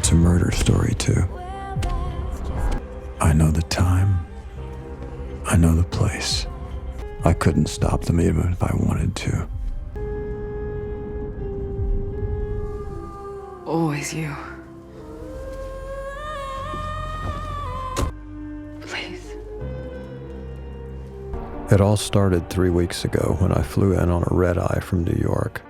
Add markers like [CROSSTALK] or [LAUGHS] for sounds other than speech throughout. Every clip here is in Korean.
It's a murder story, too. I know the time. I know the place. I couldn't stop them even if I wanted to. Always you. Please. It all started three weeks ago when I flew in on a red eye from New York.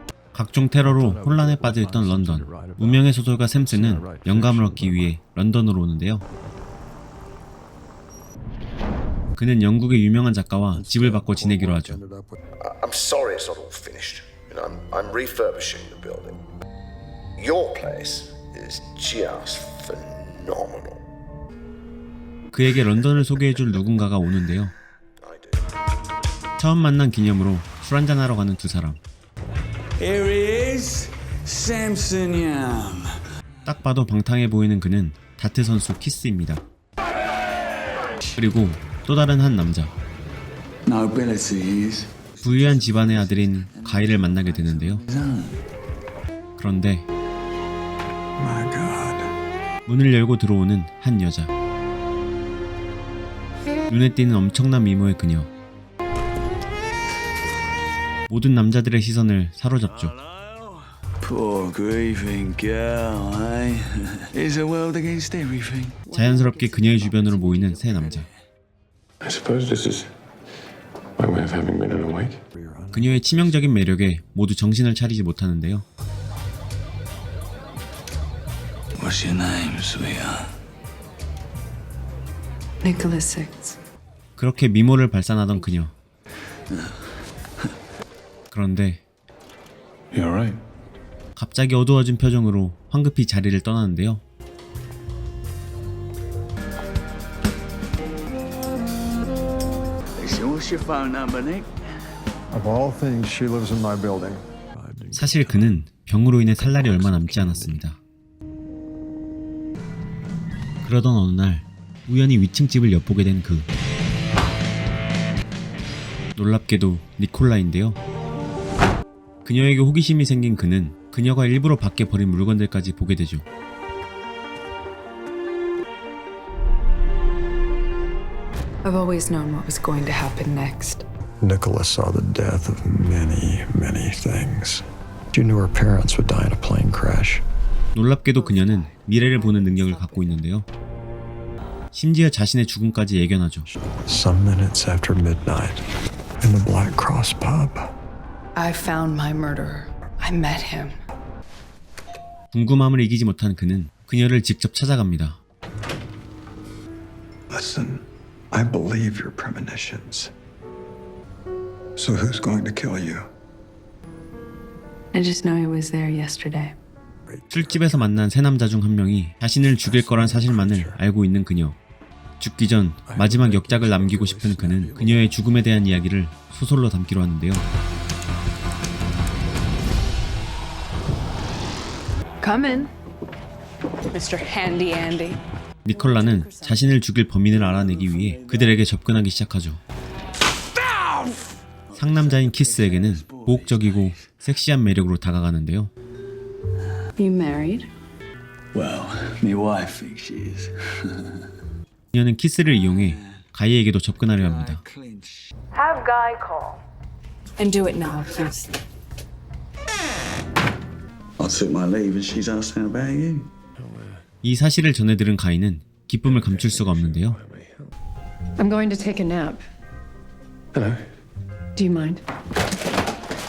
각종 테러로 혼란에 빠져 있던 런던. 무명의 소설가 샘스는 영감을 얻기 위해 런던으로 오는데요. 그는 영국의 유명한 작가와 집을 바꿔 지내기로 하죠. I'm sorry it's not all finished. I'm, I'm refurbishing the building. Your place is just phenomenal. 그에게 런던을 소개해줄 누군가가 오는데요. 처음 만난 기념으로 술 한잔하러 가는 두 사람. Here he is, Samson Yam. 딱 봐도 방탕해 보이는 그는 다트 선수 키스입니다. 그리고 또 다른 한 남자. 부유한 집안의 아들인 가이를 만나게 되는데요. 그런데 My God. 문을 열고 들어오는 한 여자. 눈에 띄는 엄청난 미모의 그녀. 모든 남자들의 시선을 사로잡죠. Poor grieving girl, eh? Is a world against everything. 자연스럽게 그녀의 주변으로 모이는 세 남자. I suppose this is my way of having been awake. 그녀의 치명적인 매력에 모두 정신을 차리지 못하는데요. What's your name, sweetheart? Nicholas Six. 그렇게 미모를 발산하던 그녀. 그런데? 갑자기 어두워진 표정으로 황급히 자리를 떠나는데요. 사실 그는 병으로 인해 살 날이 얼마 남지 않았습니다. 그러던 어느 날 우연히 위층 집을 엿보게 된 그. 놀랍게도 니콜라인데요. 그녀에게 호기심이 생긴 그는 그녀가 일부러 밖에 버린 물건들까지 보게 되죠. I've always known what was going to happen next. Nicholas saw the death of many, many things. She knew her parents would die in a plane crash. 놀랍게도 그녀는 미래를 보는 능력을 갖고 있는데요. 심지어 자신의 죽음까지 예견하죠. Some minutes after midnight, in the Black Cross pub. I found my murderer. I met him. 궁금함을 이기지 못한 그는 그녀를 직접 찾아갑니다. Listen, I believe your premonitions. So who's going to kill you? I just know he was there yesterday. 술집에서 만난 세 남자 중 한 명이 자신을 죽일 거란 사실만을 알고 있는 그녀. 죽기 전 마지막 역작을 남기고 싶은 그는 그녀의 죽음에 대한 이야기를 소설로 담기로 하는데요. Come in. Mr. Handy Andy. 니콜라는 자신을 죽일 범인을 알아내기 위해 그들에게 접근하기 시작하죠. 상남자인 키스에게는 보옥적이고 섹시한 매력으로 다가가는데요. You married? Well, my wife thinks she is. 그녀는 키스를 이용해 가이에게도 접근하려 합니다. Have Guy call. And do it now, please. I took my leave and she's asking about you. 이 사실을 전해 들은 가이는 기쁨을 감출 수가 없는데요. I'm going to take a nap. Hello. Do you mind?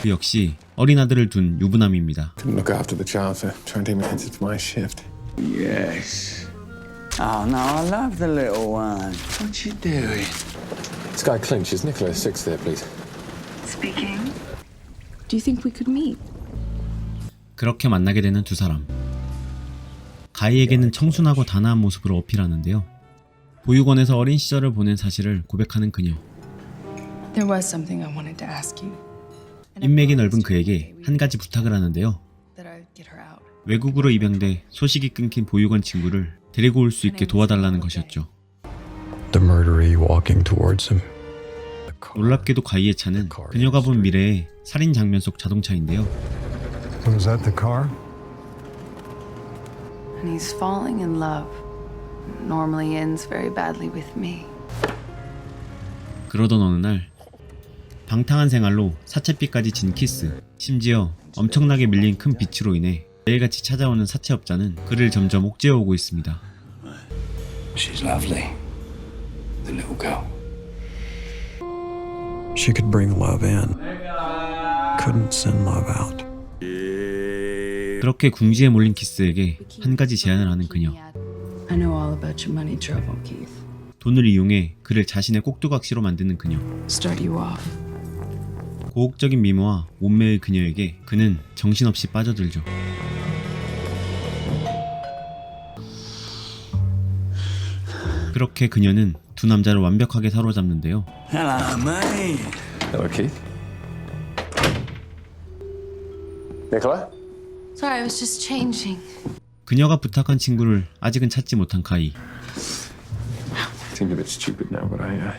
그 역시 어린 아들을 둔 유부남입니다. Couldn't look after the child for 20 minutes into my shift. Yes. Oh no, I love the little one. What you doing? Sky Clinch, is Nicholas Six there, please? Speaking. Do you think we could meet? 그렇게 만나게 되는 두 사람. 가이에게는 청순하고 단아한 모습으로 어필하는데요. 보육원에서 어린 시절을 보낸 사실을 고백하는 그녀. There was something I wanted to ask you. 인맥이 넓은 그에게 한 가지 부탁을 하는데요. That I'd get her out. 외국으로 입양돼 소식이 끊긴 보육원 친구를 데리고 올 수 있게 도와달라는 것이었죠. The murderer walking towards him. 놀랍게도 가이의 차는 그녀가 본 미래의 살인 장면 속 자동차인데요. Was that the car? And he's falling in love. Normally ends very badly with me. 그러던 어느 날 방탕한 생활로 사채빚까지 진 키스 심지어 엄청나게 밀린 큰 빚으로 인해 매일같이 찾아오는 사채업자는 그를 점점 옥죄어오고 있습니다. She's lovely. The little girl. She could bring love in, couldn't send love out. 그렇게 궁지에 몰린 키스에게 한 가지 제안을 하는 그녀. 돈을 이용해 그를 자신의 꼭두각시로 만드는 그녀. 고혹적인 미모와 몸매의 그녀에게 그는 정신없이 빠져들죠. 그렇게 그녀는 두 남자를 완벽하게 사로잡는데요. Hello, mate. Hello, Keith. Nicola? Sorry, I was just changing. 그녀가 부탁한 친구를 아직은 찾지 못한 카이. Seems a bit stupid now, but I, uh.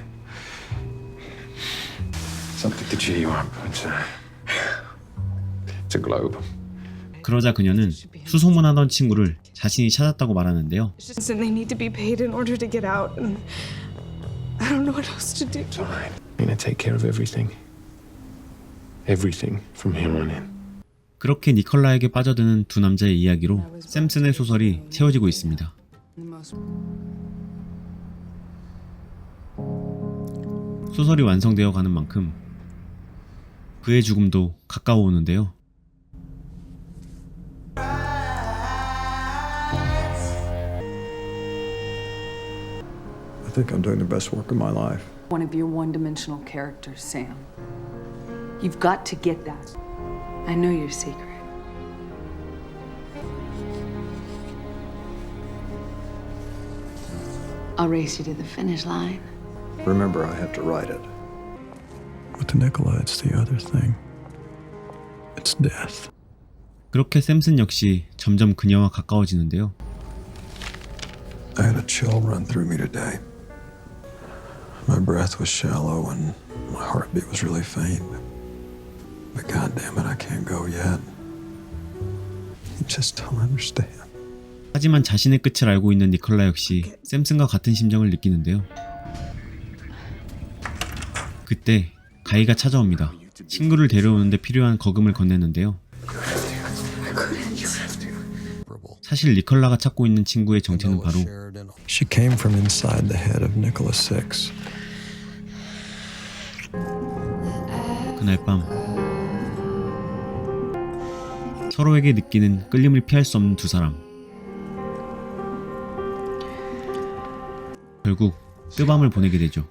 Something to cheer you up, but, uh. It's a globe. 그러자 그녀는 수소문 하던 친구를 자신이 찾았다고 말하는데요. It's just and they need to be paid in order to get out, and I don't know what else to do. Fine. I'm gonna take care of everything. Everything from here on in. 그렇게 니콜라에게 빠져드는 두 남자의 이야기로 샘슨의 소설이 채워지고 있습니다. 소설이 완성되어 가는 만큼 그의 죽음도 가까워 오는데요. I think I'm doing the best work of my life. one of your one-dimensional characters, Sam. You've got to get that. I know your secret. I'll race you to the finish line. Remember, I have to write it. With Nicola, it's the other thing. It's death. 그렇게 샘슨 역시 점점 그녀와 가까워지는데요. I had a chill run through me today. My breath was shallow and my heartbeat was really faint. But goddamn it, I can't go yet. You just don't understand. 하지만 자신의 끝을 알고 있는 니콜라 역시 샘슨과 같은 심정을 느끼는데요. 그때 가이가 찾아옵니다. 친구를 데려오는데 필요한 거금을 건네는데요. 사실 니콜라가 찾고 있는 친구의 정체는 바로 She came from inside the head of Nicholas Six. 그날 밤 서로에게 느끼는 끌림을 피할 수 없는 두 사람. 결국 뜨밤을 보내게 되죠.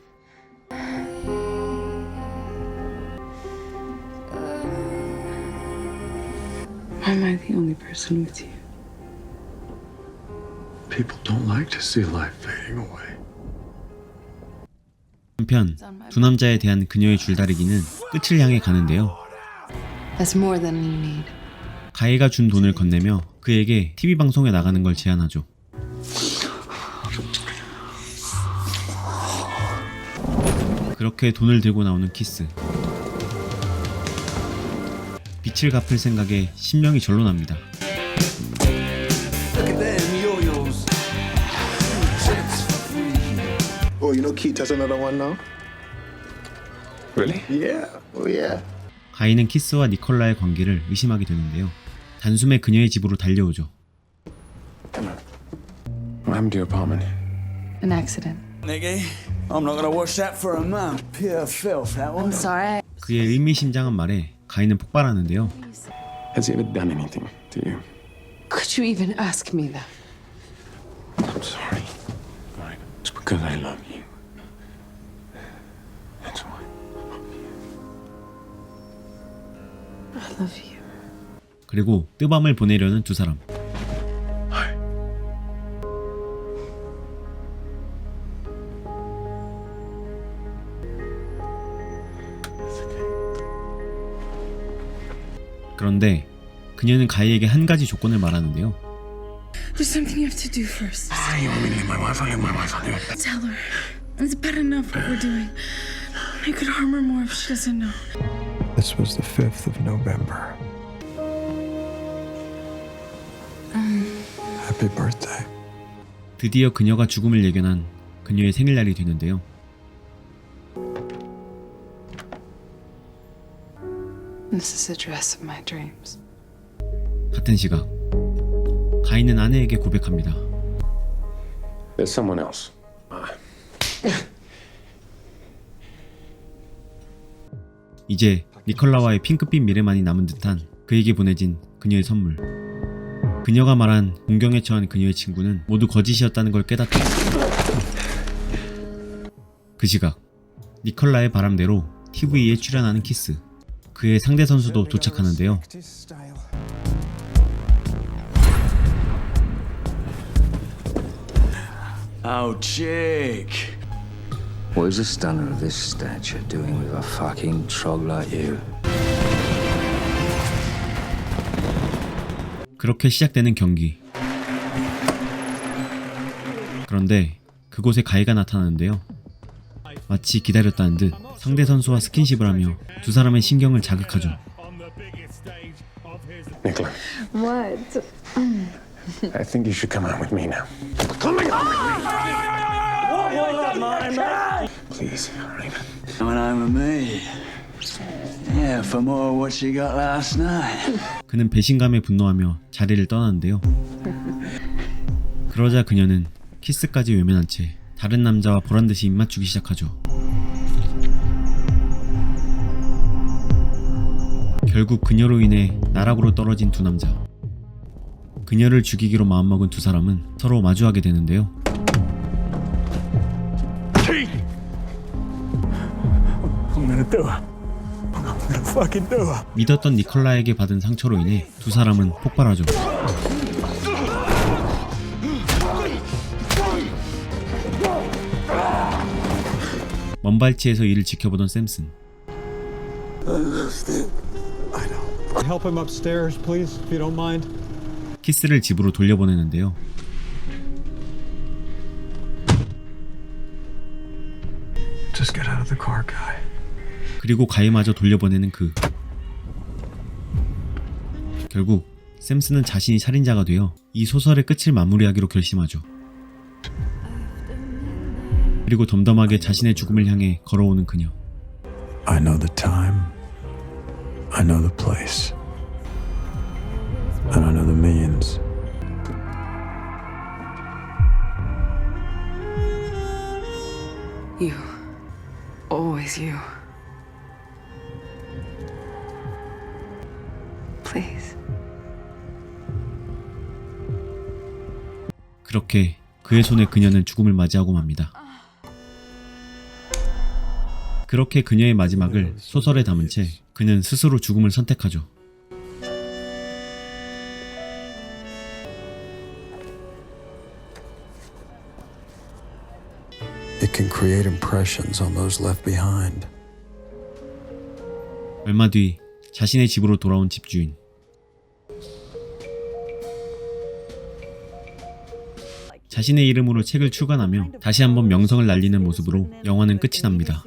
Why am I the only person with you? People don't like to see life fading away. 한편 두 남자에 대한 그녀의 줄다리기는 끝을 향해 가는데요. That's more than you need. 가이가 준 돈을 건네며 그에게 TV 방송에 나가는 걸 제안하죠. 그렇게 돈을 들고 나오는 키스. 빚을 갚을 생각에 심령이 절로 납니다. Look at them yo-yos. Oh, you know Keith has another one now? Really? Yeah. Oh, yeah. 가이는 키스와 니콜라의 관계를 의심하게 되는데요. 단숨에 그녀의 집으로 달려오죠. What happened to your apartment? An accident. Nicky, I'm not gonna wash that for a month. Pure filth, that one. I'm sorry. 그의 의미심장한 말에 가이는 폭발하는데요. Has he ever done anything to you? Could you even ask me that? I'm sorry. Right. It's because I love you. That's why. I love you. 그리고 뜨밤을 보내려는 두 사람. 그런데 그녀는 가이에게 한 가지 조건을 말하는데요. There's something you have to do first. Me to leave my wife? I'll leave my wife. Do it. Tell her. It's bad enough what we're doing. I could harm her more if she doesn't know. This was the 5th of November. Happy birthday. 드디어 그녀가 죽음을 예견한 그녀의 생일날이 되는데요. This is the dress of my dreams. 같은 시각 가인은 아내에게 고백합니다. There's someone else. 이제 니콜라와의 핑크빛 미래만이 남은 듯한 그에게 보내진 그녀의 선물. 그녀가 말한 공경에 처한 그녀의 친구는 모두 거짓이었다는 걸 깨닫다. 그 시각 니콜라의 바람대로 TV에 출연하는 키스. 그의 상대 선수도 도착하는데요. Oh, chick. What is a stunner of this stature doing with a fucking trog like you? 그렇게 시작되는 경기. 그런데 그곳에 가이가 나타나는데요. 마치 기다렸다는 듯 상대 선수와 스킨십을 하며 두 사람의 신경을 자극하죠. Nicola, What? I think you should come out with me now. Please, Raina. Coming home with me. Yeah, for more of what she got last night. 그는 배신감에 분노하며 자리를 떠나는데요. 그러자 그녀는 키스까지 외면한 채 다른 남자와 보란 듯이 입맞추기 시작하죠. 결국 그녀로 인해 나락으로 떨어진 두 남자. 그녀를 죽이기로 마음먹은 두 사람은 서로 마주하게 되는데요. I'm gonna do it. [LAUGHS] 믿었던 니콜라에게 받은 상처로 인해 두 사람은 폭발하죠. 먼발치에서 이를 지켜보던 샘슨. 키스를 집으로 돌려보내는데요. 그리고 가해마저 돌려보내는 그. 결국 샘슨은 자신이 살인자가 되어 이 소설의 끝을 마무리하기로 결심하죠. 그리고 덤덤하게 자신의 죽음을 향해 걸어오는 그녀. I know the time. I know the place. And I know the means. You. Always you. Please. 그렇게 그의 손에 그녀는 죽음을 맞이하고 맙니다. 그렇게 그녀의 마지막을 소설에 담은 채 그는 스스로 죽음을 선택하죠. It can create impressions on those left behind. 얼마 뒤 자신의 집으로 돌아온 집주인. 자신의 이름으로 책을 출간하며 다시 한번 명성을 날리는 모습으로 영화는 끝이 납니다.